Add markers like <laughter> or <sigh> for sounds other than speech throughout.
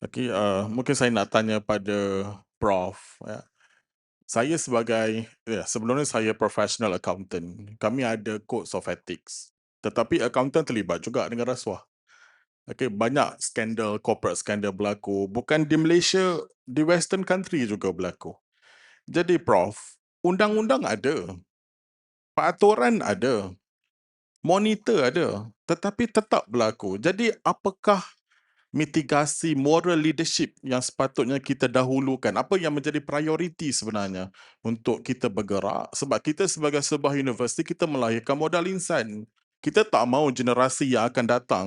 Okey, uh, mungkin saya nak tanya pada Prof, ya. Saya sebagai ya, sebelum ni saya professional accountant. Kami ada codes of ethics. Tetapi accountant terlibat juga dengan rasuah. Okey, banyak skandal, corporate skandal berlaku. Bukan di Malaysia, di western country juga berlaku. Jadi Prof, undang-undang ada. Peraturan ada. Monitor ada. Tetapi tetap berlaku. Jadi apakah mitigasi moral leadership yang sepatutnya kita dahulukan? Apa yang menjadi prioriti sebenarnya untuk kita bergerak? Sebab kita sebagai sebuah universiti, kita melahirkan modal insan. Kita tak mahu generasi yang akan datang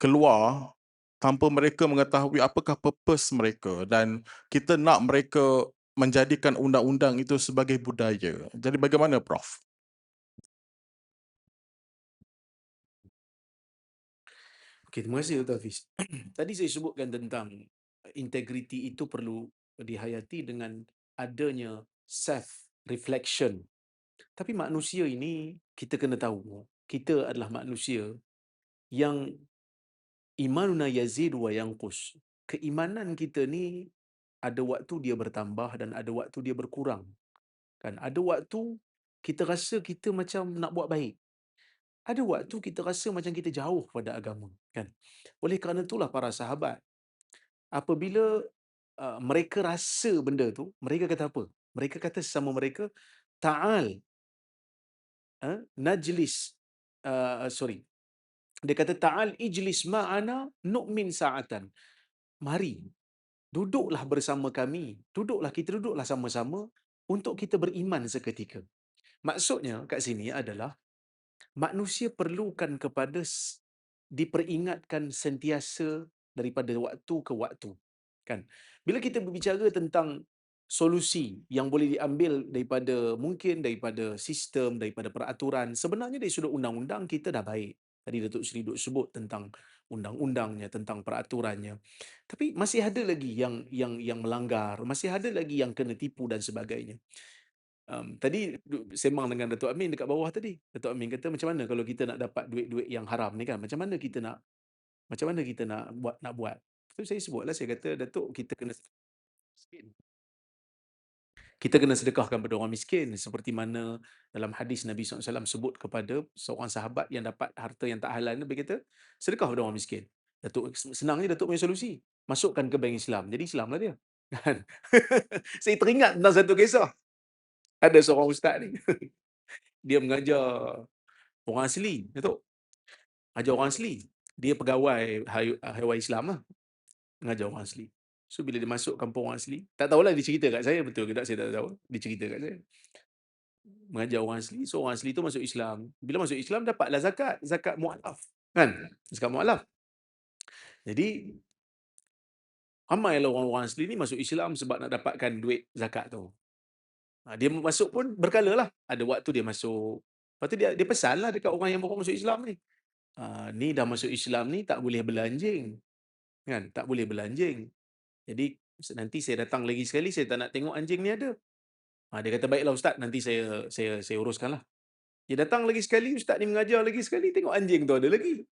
keluar tanpa mereka mengetahui apakah purpose mereka dan kita nak mereka menjadikan undang-undang itu sebagai budaya. Jadi bagaimana Prof? Okey, terima kasih Dr. Hafiz. <clears throat> Tadi saya sebutkan tentang uh, integriti itu perlu dihayati dengan adanya self reflection. Tapi manusia ini kita kena tahu, kita adalah manusia yang imanuna yazid wa yanqus. Keimanan kita ni ada waktu dia bertambah dan ada waktu dia berkurang. Kan ada waktu kita rasa kita macam nak buat baik. Ada waktu kita rasa macam kita jauh pada agama, kan? Oleh kerana itulah para sahabat apabila uh, mereka rasa benda tu, mereka kata apa? Mereka kata sesama mereka, "Ta'al uh, najlis uh, sorry. Dia kata ta'al ijlis ma'ana nu'min sa'atan. Mari duduklah bersama kami. Duduklah kita duduklah sama-sama untuk kita beriman seketika. Maksudnya kat sini adalah manusia perlukan kepada diperingatkan sentiasa daripada waktu ke waktu kan? Bila kita berbicara tentang solusi yang boleh diambil daripada mungkin daripada sistem daripada peraturan sebenarnya dari sudut undang-undang kita dah baik. Tadi Datuk Seri duk sebut tentang undang-undangnya tentang peraturannya. Tapi masih ada lagi yang yang yang melanggar masih ada lagi yang kena tipu dan sebagainya Um, tadi sembang dengan Datuk Amin dekat bawah tadi. Datuk Amin kata macam mana kalau kita nak dapat duit-duit yang haram ni kan? Macam mana kita nak macam mana kita nak buat nak buat? Tu saya sebutlah saya kata Datuk kita kena miskin. Kita kena sedekahkan kepada orang miskin seperti mana dalam hadis Nabi SAW sebut kepada seorang sahabat yang dapat harta yang tak halal ni berkata sedekah kepada orang miskin. Datuk senangnya Datuk punya solusi. Masukkan ke bank Islam. Jadi Islam lah dia. <laughs> Kan? <laughs> saya teringat tentang satu kisah ada seorang ustaz ni. <laughs> dia mengajar orang asli, Datuk. Ajar orang asli. Dia pegawai haiwan Islam lah. Mengajar orang asli. So bila dia masuk kampung orang asli, tak tahulah dia cerita kat saya betul ke tak saya tak tahu. Dia cerita kat saya. Mengajar orang asli, so orang asli tu masuk Islam. Bila masuk Islam dapatlah zakat, zakat mualaf. Kan? Zakat mualaf. Jadi ramailah orang-orang asli ni masuk Islam sebab nak dapatkan duit zakat tu. Ha, dia masuk pun berkala lah. Ada waktu dia masuk. Lepas tu dia, dia pesan lah dekat orang yang baru masuk Islam ni. Ha, ni dah masuk Islam ni tak boleh belanjing. Kan? Tak boleh belanjing. Jadi nanti saya datang lagi sekali, saya tak nak tengok anjing ni ada. Ha, dia kata, baiklah Ustaz, nanti saya saya saya uruskan lah. Dia datang lagi sekali, Ustaz ni mengajar lagi sekali, tengok anjing tu ada lagi.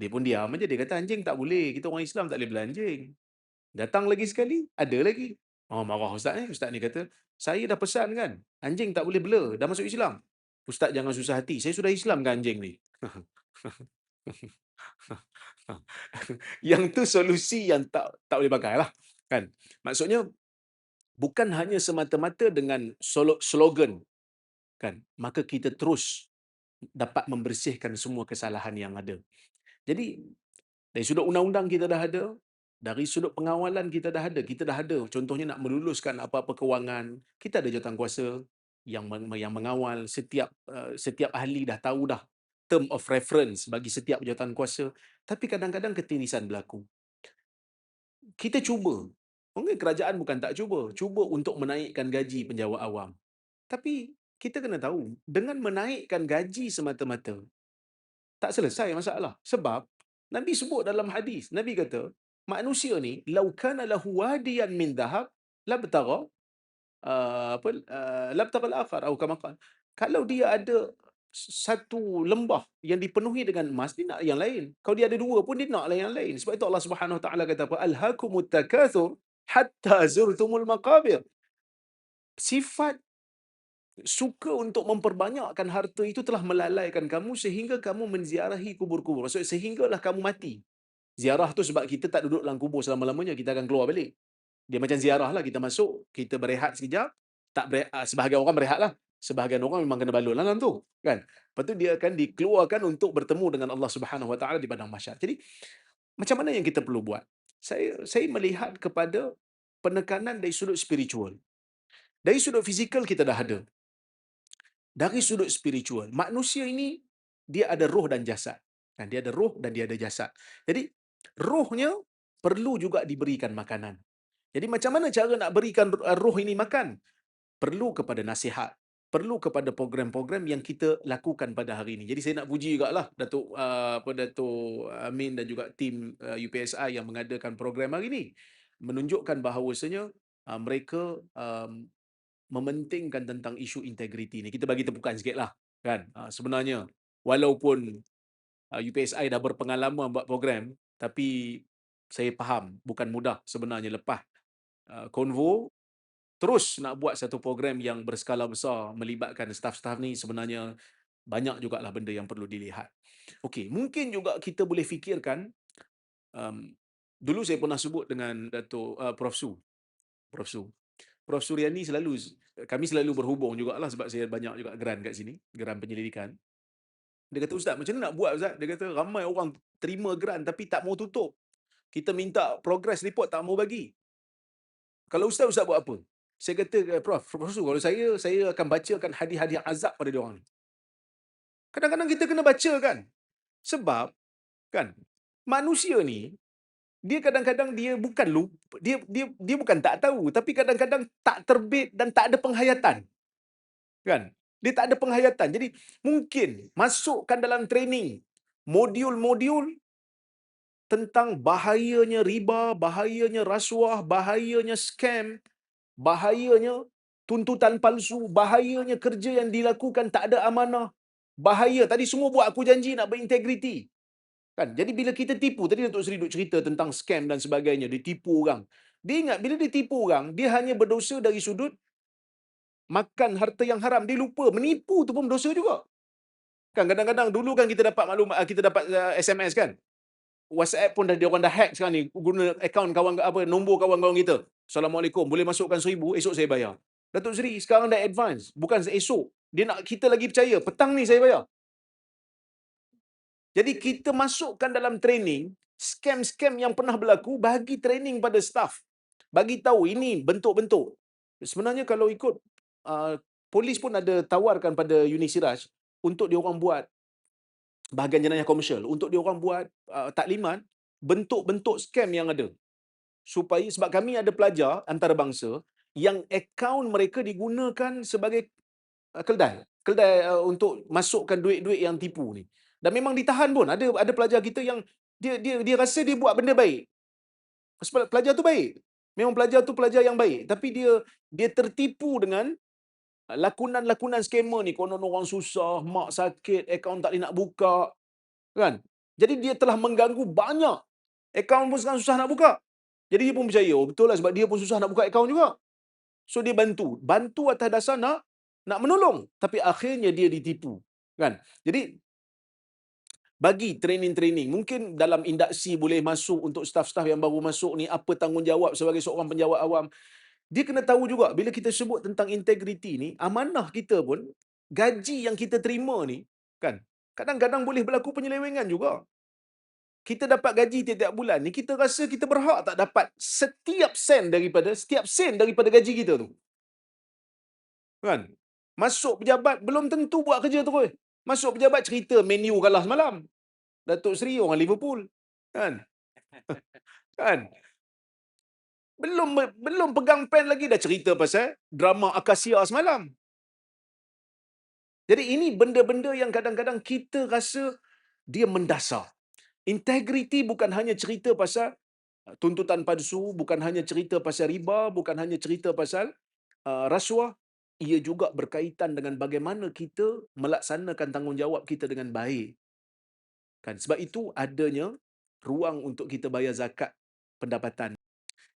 Dia pun diam aja. Dia kata, anjing tak boleh. Kita orang Islam tak boleh belanjing. Datang lagi sekali, ada lagi. Oh, marah Ustaz ni. Ustaz ni kata, saya dah pesan kan, anjing tak boleh bela, dah masuk Islam. Ustaz jangan susah hati, saya sudah Islam kan anjing ni. <laughs> yang tu solusi yang tak tak boleh pakai lah. Kan? Maksudnya, bukan hanya semata-mata dengan slogan, kan? maka kita terus dapat membersihkan semua kesalahan yang ada. Jadi, dari sudut undang-undang kita dah ada, dari sudut pengawalan kita dah ada. Kita dah ada. Contohnya nak meluluskan apa-apa kewangan. Kita ada jawatan kuasa yang yang mengawal setiap uh, setiap ahli dah tahu dah term of reference bagi setiap jawatan kuasa. Tapi kadang-kadang ketirisan berlaku. Kita cuba. Mungkin kerajaan bukan tak cuba. Cuba untuk menaikkan gaji penjawat awam. Tapi kita kena tahu, dengan menaikkan gaji semata-mata, tak selesai masalah. Sebab Nabi sebut dalam hadis, Nabi kata, manusia ni lau kana lahu wadiyan min dhahab labtagha uh, apa uh, labtagha al-akhar atau kama kalau dia ada satu lembah yang dipenuhi dengan emas, dia nak yang lain. Kalau dia ada dua pun dia nak yang lain. Sebab itu Allah Subhanahu Taala kata apa? Alhaakumut takatsur hatta zurtumul maqabir. Sifat suka untuk memperbanyakkan harta itu telah melalaikan kamu sehingga kamu menziarahi kubur-kubur. Maksudnya sehinggalah kamu mati. Ziarah tu sebab kita tak duduk dalam kubur selama-lamanya, kita akan keluar balik. Dia macam ziarah lah, kita masuk, kita berehat sekejap, tak berehat, sebahagian orang berehat lah. Sebahagian orang memang kena balun dalam tu. Kan? Lepas tu dia akan dikeluarkan untuk bertemu dengan Allah Subhanahu Wa Taala di padang mahsyar. Jadi, macam mana yang kita perlu buat? Saya saya melihat kepada penekanan dari sudut spiritual. Dari sudut fizikal kita dah ada. Dari sudut spiritual, manusia ini dia ada roh dan jasad. Kan? Dia ada roh dan dia ada jasad. Jadi, rohnya perlu juga diberikan makanan. Jadi macam mana cara nak berikan roh ini makan? Perlu kepada nasihat. Perlu kepada program-program yang kita lakukan pada hari ini. Jadi saya nak puji juga lah Datuk, uh, apa, Datuk Amin dan juga tim uh, UPSI yang mengadakan program hari ini. Menunjukkan bahawasanya mereka um, mementingkan tentang isu integriti ni. Kita bagi tepukan sikit lah. Kan? Sebenarnya, walaupun UPSI dah berpengalaman buat program, tapi saya faham bukan mudah sebenarnya lepas uh, konvo terus nak buat satu program yang berskala besar melibatkan staf-staf ni sebenarnya banyak jugalah benda yang perlu dilihat. Okey, mungkin juga kita boleh fikirkan um, dulu saya pernah sebut dengan Dato uh, Prof Su. Prof Su. Prof Suryani selalu kami selalu berhubung jugalah sebab saya banyak juga geran kat sini, geran penyelidikan. Dia kata, Ustaz, macam mana nak buat Ustaz? Dia kata, ramai orang terima geran tapi tak mau tutup. Kita minta progress report tak mau bagi. Kalau Ustaz, Ustaz buat apa? Saya kata, eh, Prof, Prof, kalau saya, saya akan bacakan hadiah-hadiah azab pada dia orang. Kadang-kadang kita kena baca kan? Sebab, kan, manusia ni, dia kadang-kadang dia bukan lupa, dia dia dia bukan tak tahu, tapi kadang-kadang tak terbit dan tak ada penghayatan. Kan? Dia tak ada penghayatan. Jadi mungkin masukkan dalam training modul-modul tentang bahayanya riba, bahayanya rasuah, bahayanya scam, bahayanya tuntutan palsu, bahayanya kerja yang dilakukan tak ada amanah. Bahaya. Tadi semua buat aku janji nak berintegriti. Kan? Jadi bila kita tipu, tadi Datuk Seri duk cerita tentang scam dan sebagainya, dia tipu orang. Dia ingat bila dia tipu orang, dia hanya berdosa dari sudut makan harta yang haram. Dia lupa menipu tu pun dosa juga. Kan kadang-kadang dulu kan kita dapat maklum kita dapat SMS kan. WhatsApp pun dah dia orang dah hack sekarang ni guna akaun kawan apa nombor kawan-kawan kita. Assalamualaikum, boleh masukkan seribu, esok saya bayar. Datuk Seri sekarang dah advance, bukan esok. Dia nak kita lagi percaya, petang ni saya bayar. Jadi kita masukkan dalam training scam-scam yang pernah berlaku bagi training pada staff. Bagi tahu ini bentuk-bentuk. Sebenarnya kalau ikut uh, polis pun ada tawarkan pada Uni Siraj untuk dia orang buat bahagian jenayah komersial untuk dia orang buat uh, taklimat bentuk-bentuk scam yang ada. Supaya sebab kami ada pelajar antarabangsa yang akaun mereka digunakan sebagai uh, keldai keldai uh, untuk masukkan duit-duit yang tipu ni. Dan memang ditahan pun. Ada ada pelajar kita yang dia dia dia rasa dia buat benda baik. Sebab pelajar tu baik. Memang pelajar tu pelajar yang baik. Tapi dia dia tertipu dengan lakunan-lakunan skamer ni konon orang susah, mak sakit, akaun tak nak buka. Kan? Jadi dia telah mengganggu banyak. Akaun pun sekarang susah nak buka. Jadi dia pun percaya, oh, betul lah sebab dia pun susah nak buka akaun juga. So dia bantu. Bantu atas dasar nak nak menolong. Tapi akhirnya dia ditipu. Kan? Jadi bagi training-training. Mungkin dalam induksi boleh masuk untuk staff-staff yang baru masuk ni, apa tanggungjawab sebagai seorang penjawat awam dia kena tahu juga bila kita sebut tentang integriti ni, amanah kita pun gaji yang kita terima ni kan kadang-kadang boleh berlaku penyelewengan juga. Kita dapat gaji tiap-tiap bulan ni kita rasa kita berhak tak dapat setiap sen daripada setiap sen daripada gaji kita tu. Kan? Masuk pejabat belum tentu buat kerja tu. Masuk pejabat cerita menu kalah semalam. Datuk Seri orang Liverpool. Kan? <laughs> kan? Belum belum pegang pen lagi dah cerita pasal drama Akasia semalam. Jadi ini benda-benda yang kadang-kadang kita rasa dia mendasar. Integriti bukan hanya cerita pasal uh, tuntutan palsu, bukan hanya cerita pasal riba, bukan hanya cerita pasal uh, rasuah. ia juga berkaitan dengan bagaimana kita melaksanakan tanggungjawab kita dengan baik. Kan sebab itu adanya ruang untuk kita bayar zakat pendapatan.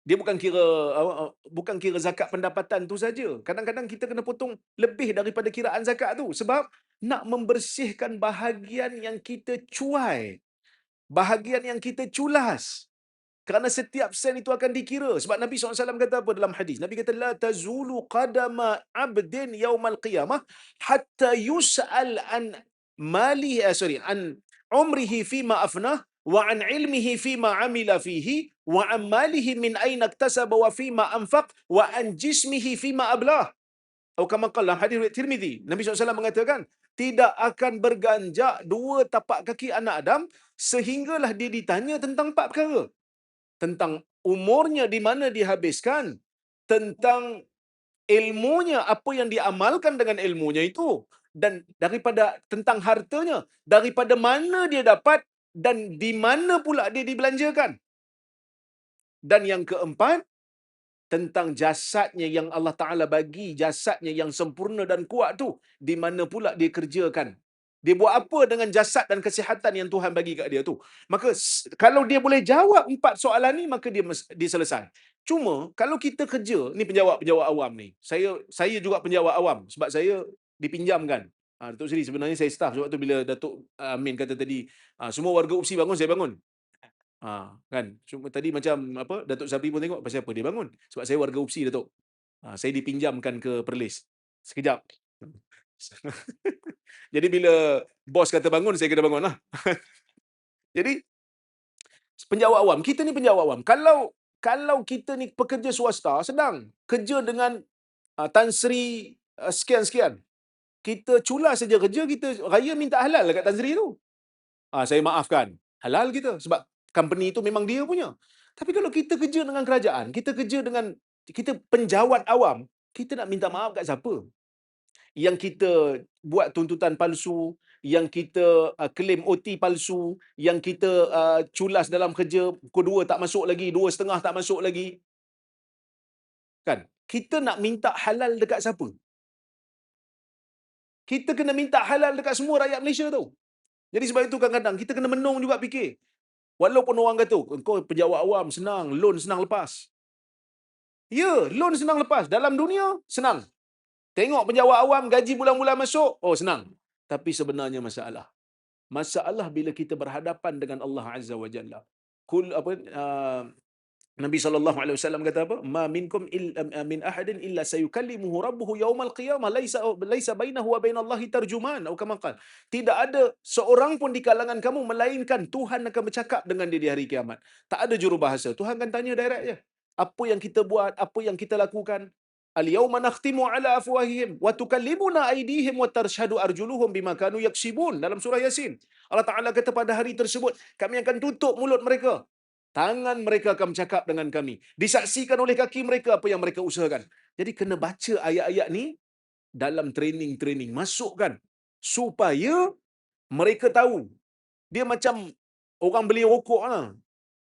Dia bukan kira uh, bukan kira zakat pendapatan tu saja. Kadang-kadang kita kena potong lebih daripada kiraan zakat tu sebab nak membersihkan bahagian yang kita cuai. Bahagian yang kita culas. Kerana setiap sen itu akan dikira. Sebab Nabi SAW kata apa dalam hadis? Nabi kata, La tazulu qadama abdin yawmal qiyamah hatta yus'al an mali, uh, sorry, an umrihi fima afnah wa an ilmihi fima amila fihi wa an malihi min aina iktasaba wa fima anfaq wa an jismihi fima ablah. Atau kama qala hadis riwayat Tirmizi. Nabi SAW mengatakan, tidak akan berganjak dua tapak kaki anak Adam sehinggalah dia ditanya tentang empat perkara. Tentang umurnya di mana dihabiskan, tentang ilmunya apa yang diamalkan dengan ilmunya itu dan daripada tentang hartanya daripada mana dia dapat dan di mana pula dia dibelanjakan. Dan yang keempat, tentang jasadnya yang Allah Ta'ala bagi, jasadnya yang sempurna dan kuat tu, di mana pula dia kerjakan. Dia buat apa dengan jasad dan kesihatan yang Tuhan bagi kat dia tu. Maka kalau dia boleh jawab empat soalan ni, maka dia, dia selesai. Cuma kalau kita kerja, ni penjawab-penjawab awam ni. Saya saya juga penjawab awam sebab saya dipinjamkan. Ha, Datuk Seri sebenarnya saya staff sebab tu bila Datuk Amin kata tadi, ha, semua warga UPSI bangun, saya bangun. Ha, kan? Cuma tadi macam apa Datuk Sabri pun tengok pasal apa dia bangun. Sebab saya warga UPSI Datuk. Ha, saya dipinjamkan ke Perlis. Sekejap. <laughs> Jadi bila bos kata bangun, saya kena bangun lah. <laughs> Jadi, penjawab awam. Kita ni penjawab awam. Kalau kalau kita ni pekerja swasta, sedang kerja dengan uh, Tan Sri uh, sekian-sekian. Kita culas saja kerja, kita raya minta halal dekat Tan Sri tu. Uh, saya maafkan. Halal kita. Sebab company itu memang dia punya. Tapi kalau kita kerja dengan kerajaan, kita kerja dengan kita penjawat awam, kita nak minta maaf kat siapa? Yang kita buat tuntutan palsu, yang kita uh, claim OT palsu, yang kita uh, culas dalam kerja, pukul dua tak masuk lagi, dua setengah tak masuk lagi. Kan? Kita nak minta halal dekat siapa? Kita kena minta halal dekat semua rakyat Malaysia tu. Jadi sebab itu kadang-kadang kita kena menung juga fikir. Walaupun orang kata, kau penjawat awam, senang, loan senang lepas. Ya, loan senang lepas. Dalam dunia, senang. Tengok penjawat awam, gaji bulan-bulan masuk, oh senang. Tapi sebenarnya masalah. Masalah bila kita berhadapan dengan Allah Azza wa Jalla. Kul, apa, uh, Nabi sallallahu alaihi wasallam kata apa? Ma minkum il, min ahadin illa sayukallimuhu rabbuhu yaumal qiyamah laisa laisa bainahu wa bainallahi tarjuman atau kama qala. Tidak ada seorang pun di kalangan kamu melainkan Tuhan akan bercakap dengan dia di hari kiamat. Tak ada jurubahasa. Tuhan akan tanya direct je. Apa yang kita buat, apa yang kita lakukan. Al yauma nakhtimu ala afwahihim wa tukallimuna aydihim wa tarshadu arjuluhum bima kanu yaksibun dalam surah Yasin. Allah Taala kata pada hari tersebut kami akan tutup mulut mereka tangan mereka akan bercakap dengan kami. Disaksikan oleh kaki mereka apa yang mereka usahakan. Jadi kena baca ayat-ayat ni dalam training-training. Masukkan. Supaya mereka tahu. Dia macam orang beli rokok lah.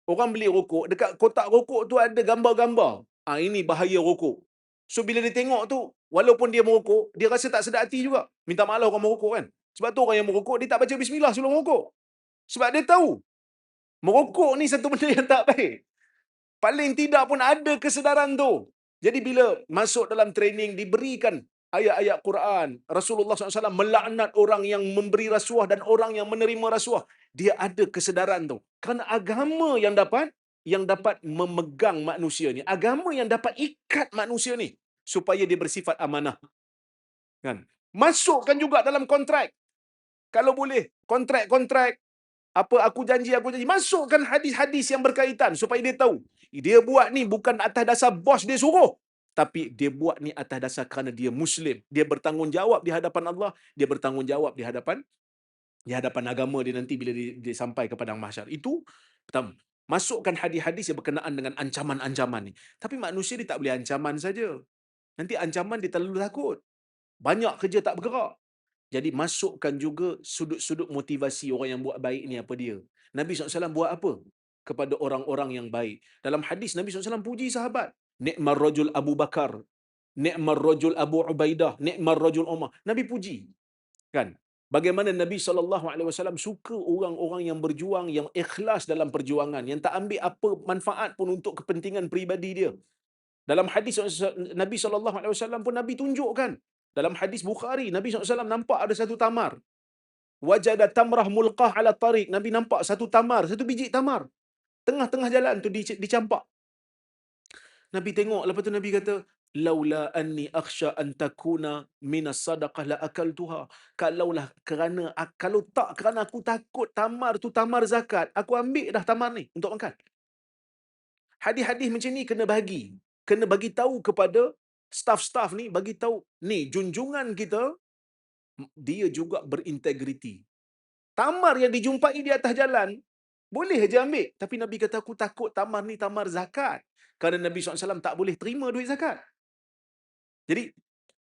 Orang beli rokok, dekat kotak rokok tu ada gambar-gambar. Ah ha, ini bahaya rokok. So bila dia tengok tu, walaupun dia merokok, dia rasa tak sedap hati juga. Minta maaf orang merokok kan. Sebab tu orang yang merokok, dia tak baca bismillah sebelum merokok. Sebab dia tahu Merokok ni satu benda yang tak baik. Paling tidak pun ada kesedaran tu. Jadi bila masuk dalam training diberikan ayat-ayat Quran, Rasulullah SAW melaknat orang yang memberi rasuah dan orang yang menerima rasuah. Dia ada kesedaran tu. Kerana agama yang dapat yang dapat memegang manusia ni, agama yang dapat ikat manusia ni supaya dia bersifat amanah. Kan? Masukkan juga dalam kontrak. Kalau boleh, kontrak-kontrak apa aku janji aku janji. Masukkan hadis-hadis yang berkaitan supaya dia tahu. Dia buat ni bukan atas dasar bos dia suruh. Tapi dia buat ni atas dasar kerana dia muslim. Dia bertanggungjawab di hadapan Allah. Dia bertanggungjawab di hadapan di hadapan agama dia nanti bila dia, dia sampai ke padang mahsyar. Itu pertama masukkan hadis-hadis yang berkenaan dengan ancaman-ancaman ni. Tapi manusia dia tak boleh ancaman saja. Nanti ancaman dia terlalu takut. Banyak kerja tak bergerak jadi masukkan juga sudut-sudut motivasi orang yang buat baik ni apa dia. Nabi SAW buat apa? Kepada orang-orang yang baik. Dalam hadis Nabi SAW puji sahabat. Ni'mar rajul Abu Bakar. Ni'mar rajul Abu Ubaidah, ni'mar rajul Umar. Nabi puji. Kan? Bagaimana Nabi wasallam suka orang-orang yang berjuang, yang ikhlas dalam perjuangan, yang tak ambil apa manfaat pun untuk kepentingan peribadi dia. Dalam hadis Nabi wasallam pun Nabi tunjukkan. Dalam hadis Bukhari, Nabi SAW nampak ada satu tamar. Wajada tamrah mulqah ala tariq. Nabi nampak satu tamar, satu biji tamar. Tengah-tengah jalan tu dicampak. Nabi tengok, lepas tu Nabi kata, laula anni akhsha an takuna min as-sadaqah la akaltuha kalaulah kerana kalau tak kerana aku takut tamar tu tamar zakat aku ambil dah tamar ni untuk makan hadis-hadis macam ni kena bagi kena bagi tahu kepada staff-staff ni bagi tahu ni junjungan kita dia juga berintegriti tamar yang dijumpai di atas jalan boleh aja ambil tapi nabi kata aku takut tamar ni tamar zakat kerana Nabi SAW tak boleh terima duit zakat. Jadi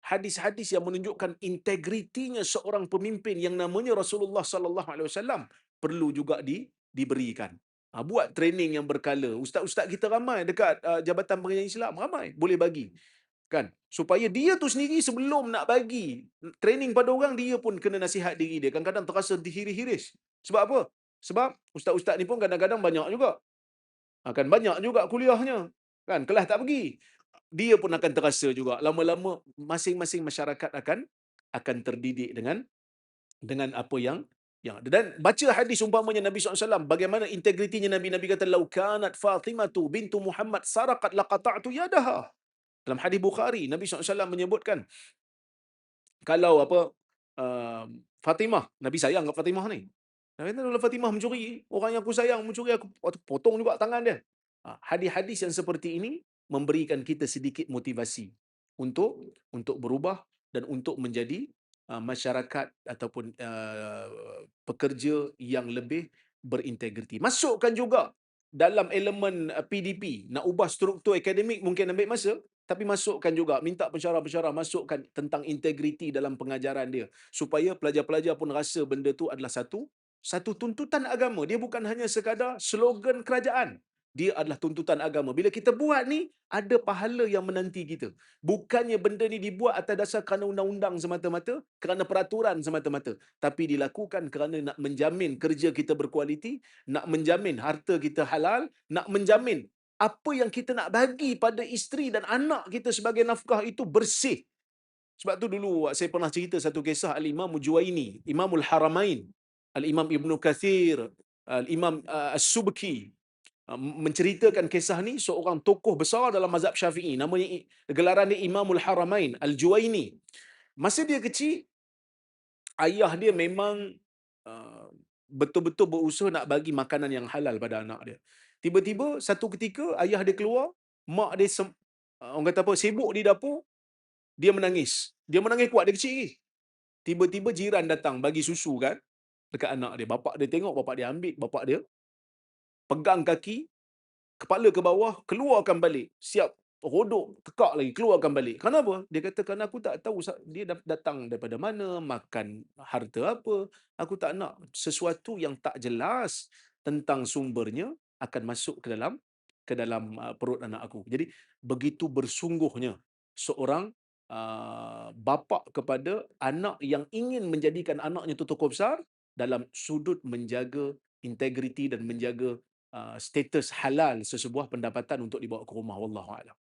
hadis-hadis yang menunjukkan integritinya seorang pemimpin yang namanya Rasulullah sallallahu alaihi wasallam perlu juga di, diberikan. Ha, buat training yang berkala. Ustaz-ustaz kita ramai dekat uh, Jabatan Pengajian Islam ramai boleh bagi. Kan? Supaya dia tu sendiri sebelum nak bagi training pada orang dia pun kena nasihat diri dia. Kadang-kadang terasa dihiris-hiris. Sebab apa? Sebab ustaz-ustaz ni pun kadang-kadang banyak juga. Akan banyak juga kuliahnya. Kan? Kelas tak pergi dia pun akan terasa juga lama-lama masing-masing masyarakat akan akan terdidik dengan dengan apa yang yang dan baca hadis umpamanya Nabi SAW bagaimana integritinya Nabi Nabi kata lau kanat Fatimah tu bintu Muhammad saraqat laqata'tu yadaha dalam hadis Bukhari Nabi SAW menyebutkan kalau apa uh, Fatimah Nabi sayang kat Fatimah ni Nabi kata kalau Fatimah mencuri orang yang aku sayang mencuri aku potong juga tangan dia ha, hadis-hadis yang seperti ini memberikan kita sedikit motivasi untuk untuk berubah dan untuk menjadi uh, masyarakat ataupun uh, pekerja yang lebih berintegriti. Masukkan juga dalam elemen uh, PDP nak ubah struktur akademik mungkin ambil masa tapi masukkan juga minta pensyarah-pensyarah masukkan tentang integriti dalam pengajaran dia supaya pelajar-pelajar pun rasa benda tu adalah satu satu tuntutan agama dia bukan hanya sekadar slogan kerajaan dia adalah tuntutan agama. Bila kita buat ni, ada pahala yang menanti kita. Bukannya benda ni dibuat atas dasar kerana undang-undang semata-mata, kerana peraturan semata-mata. Tapi dilakukan kerana nak menjamin kerja kita berkualiti, nak menjamin harta kita halal, nak menjamin apa yang kita nak bagi pada isteri dan anak kita sebagai nafkah itu bersih. Sebab tu dulu saya pernah cerita satu kisah Al-Imam Juwaini, Imamul Haramain, Al-Imam Ibn Kathir, Al-Imam uh, As-Subki, Ah, menceritakan kisah ni seorang tokoh besar dalam mazhab Syafi'i namanya gelaran dia Imamul Haramain Al-Juwaini. Masa dia kecil ayah dia memang uh, betul-betul berusaha nak bagi makanan yang halal pada anak dia. Tiba-tiba satu ketika ayah dia keluar, mak dia sem- uh, orang kata apa sibuk di dapur, dia menangis. Dia menangis kuat dia kecil lagi. Tiba-tiba jiran datang bagi susu kan dekat anak dia. Bapak dia tengok, bapak dia ambil, bapak dia pegang kaki, kepala ke bawah, keluarkan balik. Siap rodok, tekak lagi, keluarkan balik. Kenapa? Dia kata, kerana aku tak tahu dia datang daripada mana, makan harta apa. Aku tak nak sesuatu yang tak jelas tentang sumbernya akan masuk ke dalam ke dalam uh, perut anak aku. Jadi, begitu bersungguhnya seorang uh, bapa kepada anak yang ingin menjadikan anaknya itu tokoh besar dalam sudut menjaga integriti dan menjaga uh, status halal sesebuah pendapatan untuk dibawa ke rumah wallahu a'lam